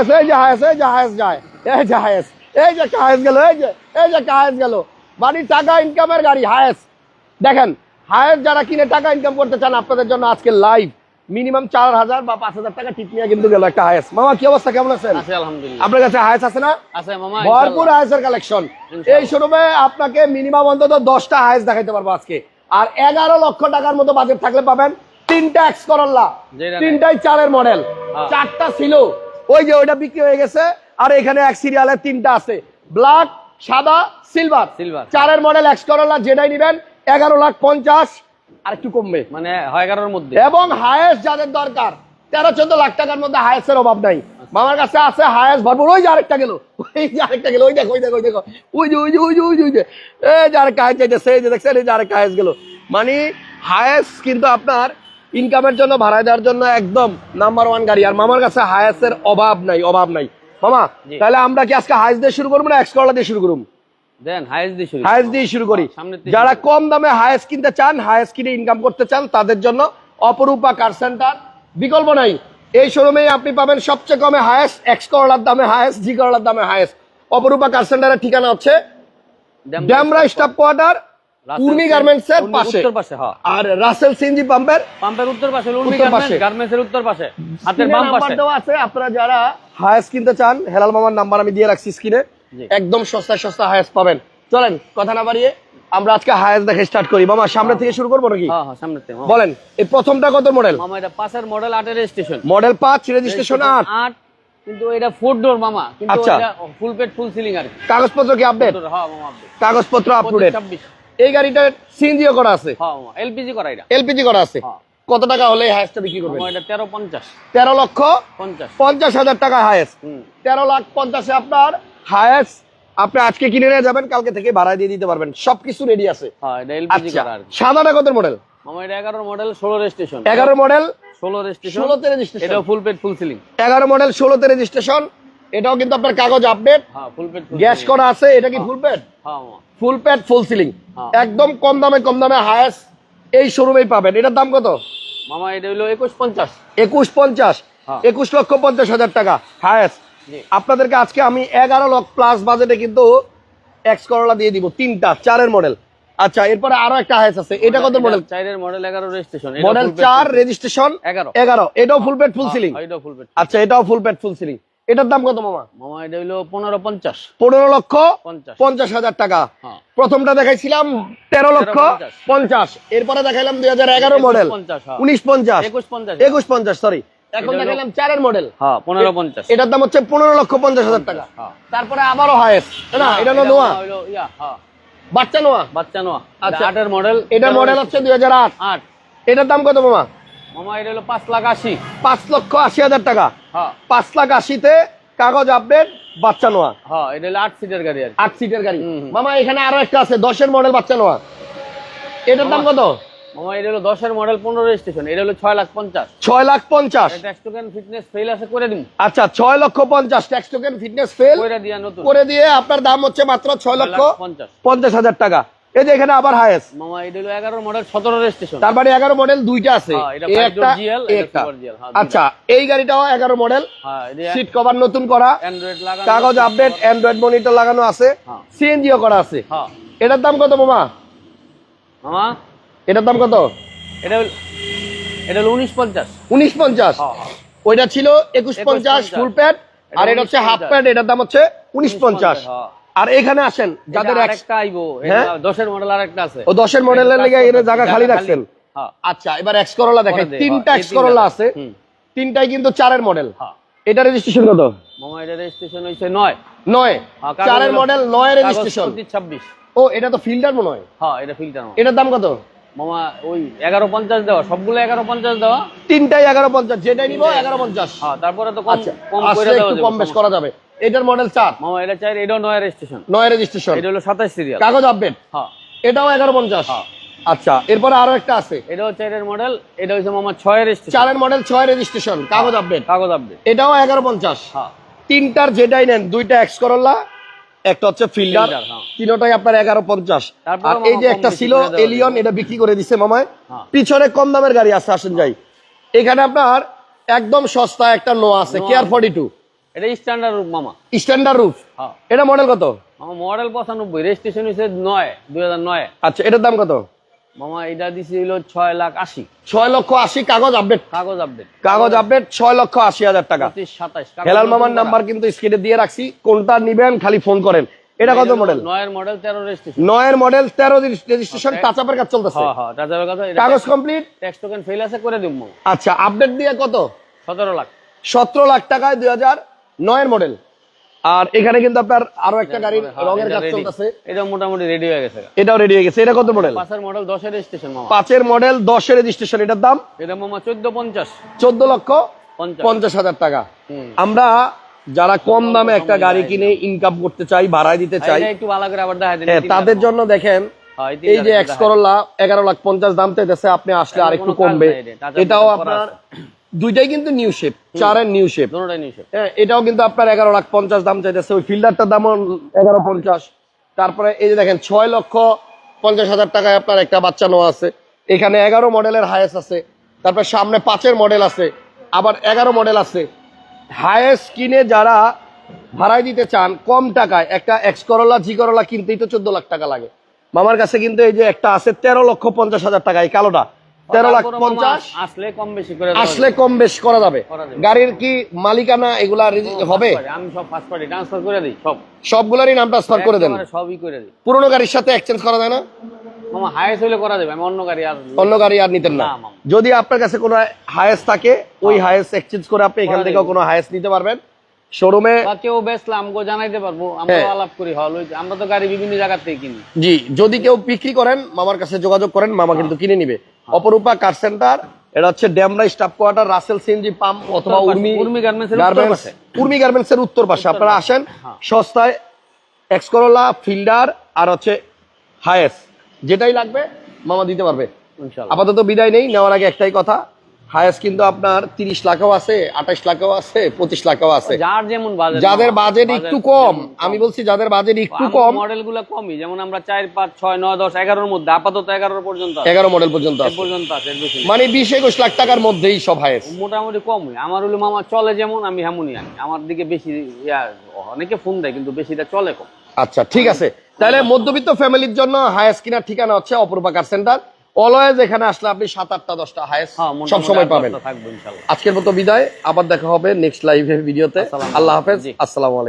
Hiace এই যে Hiace এই যে হায়েস যায় এই যে হায়েস এই যে একটা হায়েস গেল এই যে এই যে একটা গেল। মানে টাকা ইনকামের গাড়ি হায়েস। দেখেন হায়েস যারা কিনে টাকা ইনকাম করতে চান আপনাদের জন্য আজকে লাইভ মিনিমাম চার হাজার বা পাঁচ হাজার টাকা ঠিক নিয়ে কিন্তু গেল একটা হায়েস। মামা কি অবস্থা? কেমন আছেন? আলহামদুলিল্লাহ। আপনার কাছে হায়েস আছে না? আছে মামা ভরপুর হায়েসের কালেকশন এই শোরুমে আপনাকে মিনিমাম অন্তত দশটা হায়েস দেখাইতে পারব আজকে। আর এগারো লক্ষ টাকার মতো বাজেট থাকলে পাবেন তিনটা এক্স করল্লা তিনটাই চারের মডেল হ্যাঁ। চারটা ছিল। ওই যে ওইটা বিক্রি হয়ে গেছে আর এখানে এক সিরিয়ালের তিনটা আছে। ব্ল্যাক সাদা সিলভার সিলভার চারের মডেল এক্স করল্লা যেটাই নিবেন এগারো লাখ পঞ্চাশ আর একটু কমবে। মানে এগারোর মধ্যে। এবং হায়েস্ট যাদের দরকার তেরো চোদ্দ লাখ টাকার মধ্যে হায়েস্টের অভাব নাই। মামার কাছে আছে হায়েস্ট ভরপুর ওই যে আরেকটা গেল ওই যে আরেকটা গেল ওই দেখো ওই দেখো ওই দেখো ওই যে ওই যে ওই যে ওই যে ওই যে এই যে আরেকটা হায়েস্ট এই যে দেখছেন এই যে আরেকটা হায়েস্ট গেল। মানে হায়েস্ট কিন্তু আপনার ইনকামের জন্য ভাড়া দেওয়ার জন্য একদম নাম্বার ওয়ান গাড়ি। আর মামার কাছে হায়েস্টের অভাব নাই অভাব নাই। মামা তাহলে আমরা কি আজকে হায়েস্ট দিয়ে শুরু করব না এক্স করলা দিয়ে শুরু করব? দেন দিয়ে শুরু। হায়েস দিয়ে করি। যারা কম দামে হায়েস কিনতে চান হায়েস কিনে ইনকাম করতে চান তাদের জন্য অপরূপা কার সেন্টার বিকল্প নাই। এই শোরুমে আপনি পাবেন সবচেয়ে কমে হায়েস এক্স করলার দামে হায়েস জি করলার দামে হায়েস অপরূপা কার সেন্টারের ঠিকানা হচ্ছে Demra staff quarter Urmi garments এর পাশে। উত্তর পাশে হ্যাঁ। আর রাসেল সিনজি পাম্পের পাম্পের উত্তর পাশে উর্মি গার্মেন্টস পাশে। গার্মেন্টস এর উত্তর পাশে হাতের বাম পাশে। দেওয়া আছে আপনারা যারা হায়েস কিনতে চান হেলাল মামার নাম্বার আমি দিয়ে রাখছি স্ক্রিনে একদম সস্তায় সস্তা হায়েস পাবেন। চলেন কথা না বাড়িয়ে আমরা আজকে দেখে স্টার্ট করি। মামা সামনে থেকে শুরু করব নাকি? হ্যাঁ হ্যাঁ সামনে থেকে বলেন এই প্রথমটা কত মডেল মামা এটা পাশের মডেল আটের স্টেশন মডেল পাঁচ রেজিস্ট্রেশন আট। আট কিন্তু এটা ফোর ডোর মামা। কিন্তু আচ্ছা। এটা ফুল পেট ফুল সিলিং আর কাগজপত্র কি আপডেট হ্যাঁ মামা update। কাগজপত্র আপডেট ছাব্বিশ। এই গাড়িটা সিএনজিও করা আছে। হ্যাঁ এলপিজি করা এটা। এলপিজি করা আছে। হ্যাঁ। কত টাকা হলে এই হায়েসটা বিক্রি করবেন? এটা তেরো পঞ্চাশ। তেরো লক্ষ পঞ্চাশ। পঞ্চাশ হাজার টাকা হায়েস হুম। তেরো লাখ পঞ্চাশে আপনার হায়েস আপনি আজকে কিনে নিয়ে যাবেন কালকে থেকে ভাড়া দিয়ে দিতে পারবেন। সবকিছু রেডি আছে। হ্যাঁ এটা এলপিজি আচ্ছা করা আর সাদাটা কত মডেল আমার এটা এগারো মডেল ষোলো রেজিস্ট্রেশন এগারো মডেল ষোলো রেজিস্ট্রেশন ষোলোতে রেজিস্ট্রেশন এটাও ফুল পেট ফুল সিলিং এগারো মডেল ষোলোতে রেজিস্ট্রেশন এটাও কিন্তু আপনার কাগজ আপডেট গ্যাস করা আছে এটা কি full pad full pad full ceiling. একদম কম দামে কম দামে হায়েস্ট এই শোরুমেই পাবেন। এটার দাম কত? মামা এটা হলো একুশ পঞ্চাশ। একুশ পঞ্চাশ। হ্যাঁ। একুশ লক্ষ পঞ্চাশ হাজার টাকা হায়েস জি। আপনাদেরকে আজকে আমি এগারো লক্ষ প্লাস বাজেটে কিন্তু এক্স করলা দিয়ে দিব তিনটা চারের মডেল আচ্ছা এরপরে আরও একটা হায়েস আছে। এটা কত মডেল চারের মডেল এগারো রেজিস্ট্রেশন মডেল চার রেজিস্ট্রেশন এগারো। এগারো। এটাও ফুল প্যাড ফুল সিলিং এটাও ফুল পেট আচ্ছা এটাও ফুল প্যাড ফুল সিলিং এটার দাম কত মামা? মামা এটা হলো পনেরো পঞ্চাশ। পনেরো লক্ষ পঞ্চাশ। হাজার টাকা। হ্যাঁ। প্রথমটা দেখাইছিলাম তেরো লক্ষ পঞ্চাশ। এরপরে দেখাইলাম দুই হাজার এগারো মডেল হ্যাঁ। উনিশ পঞ্চাশ। একুশ পঞ্চাশ। একুশ পঞ্চাশ সরি এখন চারের মডেল হ্যাঁ পনেরো পঞ্চাশ। এটার দাম হচ্ছে পনেরো লক্ষ পঞ্চাশ হাজার টাকা। তারপরে আবারও হায়েস না এটা হলো নোয়া। হলো ইয়া হ্যাঁ। বাচ্চা নোয়া? বাচ্চা নোয়া। আচ্ছা। আচ্ছা। আটের মডেল এটা মডেল হচ্ছে দুই হাজার আট। আট। এটার দাম কত মামা? মামা এটা হলো পাঁচ লাখ আশি। পাঁচ লক্ষ আশি হাজার টাকা। পাঁচ লাখ আশিতে কাগজ আপডেট বাচ্চা নোয়া হ্যাঁ এটা হলো আট সিটের গাড়ি আর আট সিটের গাড়ি। মামা এখানে আরও একটা আছে দশের মডেল বাচ্চা নোয়া এটার দাম কত? মামা এটা হলো দশের মডেল পনেরো রেজিস্ট্রেশন এটা হলো ছয় লাখ পঞ্চাশ। ছয় লাখ পঞ্চাশ। টোকেন ফিটনেস ফেল আছে করে দিন। আচ্ছা ছয় লক্ষ পঞ্চাশ ট্যাক্স টোকেন ফিটনেস ফেল করে দিয়া করে দিয়ে আপনার দাম হচ্ছে মাত্র ছয় লক্ষ পঞ্চাশ হাজার টাকা। এই যে এখানে আবার হায়েস। মামা এটা হলো মডেল সতেরো রেজিস্ট্রেশন তার মানে মডেল দুইটা আছে। হ্যাঁ, একটা একটা। হ্যাঁ। আচ্ছা এই গাড়িটাও এগারো মডেল হ্যাঁ সিট কভার নতুন করা। অ্যান্ড্রয়েড লাগানো কাগজ আপডেট অ্যান্ড্রয়েড মনিটর লাগানো আছে। হ্যাঁ। সিএনজিও করা আছে। হ্যাঁ। এটার দাম কত মামা? মামা? এটার দাম কত? এটা এটা হলো হ্যাঁ হ্যাঁ। ওইটা ছিল একুশ পঞ্চাশ 21 ফুল প্যাড আর এটা হচ্ছে হাফ 19 প্যাড এটার দাম হচ্ছে উনিশ পঞ্চাশ। হ্যাঁ। আর এখানে আসেন যাদের আইবো হ্যাঁ? দশের মডেল আরেকটা আছে। ও দশের মডেলের লেগে জায়গা খালি রাখছেন? হ্যাঁ। আচ্ছা এবার এক্স করোলা দেখেন তিনটা হ্যাঁ, এক্স করোলা তিনটা। আছে তিনটাই কিন্তু চারের মডেল হ্যাঁ। এটা রেজিস্ট্রেশন কত? মামা এটা রেজিস্ট্রেশন হইছে নয়। নয়। হ্যাঁ, কাগজ চারের মডেল রেজিস্ট্রেশন ছাব্বিশ। ও এটা তো ফিল্টার মনে হয়। হ্যাঁ এটা ফিল্টার এটার দাম কত? মামা ওই এগারো পঞ্চাশ দেওয়া সবগুলো এগারো পঞ্চাশ দেওয়া। তিনটাই এগারো পঞ্চাশ যেটাই নিবো এগারো পঞ্চাশ। হ্যাঁ তারপরে তো কম আচ্ছা কম করে দেওয়া যাবে কম বেশ করা যাবে। এটার মডেল চার। মামা এটা চাই এটাও নয় রেজিস্ট্রেশন নয় রেজিস্ট্রেশন এটা হলো সাতাশ সিরিয়াল কাগজ আপডেট হ্যাঁ। এটাও এগারো পঞ্চাশ। হ্যাঁ। আচ্ছা এরপরে আরও একটা আছে। এটা হচ্ছে এটার মডেল এটা হচ্ছে মামা ছয় রেজিস্ট্রেশন চারের মডেল ছয় রেজিস্ট্রেশন কাগজ আপডেট কাগজ আপডেট এটাও এগারো পঞ্চাশ। হ্যাঁ। তিনটার যেটাই নেন দুইটা এক্স করল্লা একটা হচ্ছে ফিল্ডার হ্যাঁ। তিনটাই আপনার এগারো পঞ্চাশ। তারপরে আর এই যে একটা ছিল এলিয়ন এটা বিক্রি করে দিছে মামায়। পিছনে কম দামের গাড়ি আছে আসেন যাই। এখানে আপনার একদম সস্তা একটা নো আছে কেয়ার ফর্টি টু এটা স্ট্যান্ডার্ড রূপ মামা। স্ট্যান্ডার্ড রুফ হ্যাঁ। এটা মডেল কত? মামা মডেল পঁচানব্বই। রেজিস্ট্রেশন হয়েছে নয় দুই হাজার নয়। আচ্ছা এটার দাম কত? মামা এটা দিছি হলো ছয় লাখ আশি। ছয় লক্ষ আশি কাগজ আপডেট কাগজ আপডেট কাগজ আপডেট ছয় লক্ষ আশি হাজার টাকা। সাতাশ হেলাল মামার নাম্বার কিন্তু স্ক্রিনে দিয়ে রাখছি। কোনটা নিবেন খালি ফোন করেন। এটা কত মডেল নয়ের মডেল তেরো রেজিস্ট্রেশন নয়ের মডেল তেরো রেজিস্ট্রেশন টাচ আপের কাজ চলতেছে। হ্যাঁ হ্যাঁ কাগজ কমপ্লিট ট্যাক্স টোকেন ফেল আছে করে দিব আচ্ছা আপডেট দিয়ে কত? সতেরো লাখ। সতেরো লাখ টাকায় দুই হাজার নয়ের মডেল আর এখানে কিন্তু আপনার আরও একটা গাড়ির হ্যাঁ, রঙের কাজ চলতেছে। এটা মোটামুটি রেডি হয়ে গেছে। এটাও রেডি হয়ে গেছে। এটা কত মডেল পাঁচের মডেল দশের রেজিস্ট্রেশন মামা। পাঁচের মডেল দশের রেজিস্ট্রেশন এটার দাম? এটা মামা চোদ্দ পঞ্চাশ। চোদ্দ লক্ষ পঞ্চাশ। হাজার টাকা। আমরা যারা কম দামে একটা গাড়ি কিনে ইনকাম করতে চাই ভাড়ায় দিতে চাই একটু ভালো করে আবার হ্যাঁ, তাদের জন্য দেখেন হ্যাঁ, এই যে এক্স করোলা এগারো লাখ পঞ্চাশ দাম চাইতেছে আপনি আসলে আর একটু কমবে। এটাও আপনার দুইটাই কিন্তু নিউ শেপ চারের নিউ শেপ হ্যাঁ, এটাও কিন্তু আপনার এগারো লাখ পঞ্চাশ দাম চাইতেছে। ওই ফিল্ডারটার দামও এগারো পঞ্চাশ। তারপরে এই যে দেখেন ছয় লক্ষ পঞ্চাশ হাজার টাকায় আপনার একটা বাচ্চা নেওয়া আছে। এখানে এগারো মডেলের হায়েস্ট আছে। তারপর সামনে পাঁচের মডেল আছে। আবার এগারো মডেল আছে। হায়েস্ট কিনে যারা ভাড়ায় দিতে চান কম টাকায় একটা এক্স করোলা জি করোলা কিনতেই তো চোদ্দ লাখ টাকা লাগে। মামার কাছে কিন্তু এই যে একটা আছে তেরো লক্ষ পঞ্চাশ হাজার টাকা এই কালোটা। তেরো লাখ তারপরে মামা পঞ্চাশ। আসলে কম বেশি করে আসলে কম বেশ করা যাবে। গাড়ির কি মালিকানা এগুলা হবে? আমি সব ফার্স্ট ট্রান্সফার করে দিই সব। সবগুলারই নাম ট্রান্সফার করে দেন। সবই করে দিই। পুরোনো গাড়ির সাথে এক্সচেঞ্জ করা যায় না? মামা হাইস্ট হইলে করা যাবে আমি অন্য গাড়ি আর অন্য গাড়ি আর নিতেন না। না, যদি আপনার কাছে কোনো হায়েস্ট থাকে ওই হায়েস্ট এক্সচেঞ্জ করে আপনি এখান থেকেও কোনো হায়েস্ট নিতে পারবেন। শোরুমে কেউ জানাইতে পারব আমরা হ্যাঁ। আলাপ করি হল আমরা তো গাড়ি বিভিন্ন জায়গা থেকে কিনি। জি যদি কেউ বিক্রি করেন মামার কাছে যোগাযোগ করেন মামা কিন্তু কিনে নিবে। অপরূপা কার সেন্টার এটা হচ্ছে Demra staff quarter Russel CNG pump অথবা উর্মি উর্মি গার্মেন্টস উর্মি গার্মেন্টস এর উত্তর পাশে। আপনারা আসেন হ্যাঁ। সস্তায় এক্সকোরোলা ফিল্ডার আর হচ্ছে হায়েস্ট যেটাই লাগবে মামা দিতে পারবে। আপাতত বিদায় নেই নেওয়ার আগে একটাই কথা। হায়েস কিন্তু আপনার তিরিশ লাখও আছে আঠাশ লাখও আছে পঁচিশ লাখও আছে। যার যেমন যাদের বাজেট একটু কম আমি বলছি যাদের বাজেট একটু কম মডেলগুলো কমই যেমন আমরা চার পাঁচ ছয় নয় দশ এগারোর মধ্যে আপাতত এগারোর পর্যন্ত এগারো মডেল পর্যন্ত আছে। মানে বিশ একুশ লাখ টাকার মধ্যেই সব হায়েস মোটামুটি কমই। আমার হলো মামা চলে যেমন আমি হেমনই আনি। আমার দিকে বেশি অনেকে ফোন দেয় কিন্তু বেশিটা চলে কম। আচ্ছা ঠিক আছে। তাহলে মধ্যবিত্ত ফ্যামিলির জন্য হায়েস কেনার ঠিকানা হচ্ছে অপরূপা কার সেন্টার অলওয়েজ এখানে আসলে আপনি সাত আটটা দশটা হায়েস হ্যাঁ সব সময় পাবেন। আজকের মতো বিদায়। আবার দেখা হবে নেক্সট লাইভ ভিডিওতে। আল্লাহ হাফেজ। আসসালামু আলাইকুম।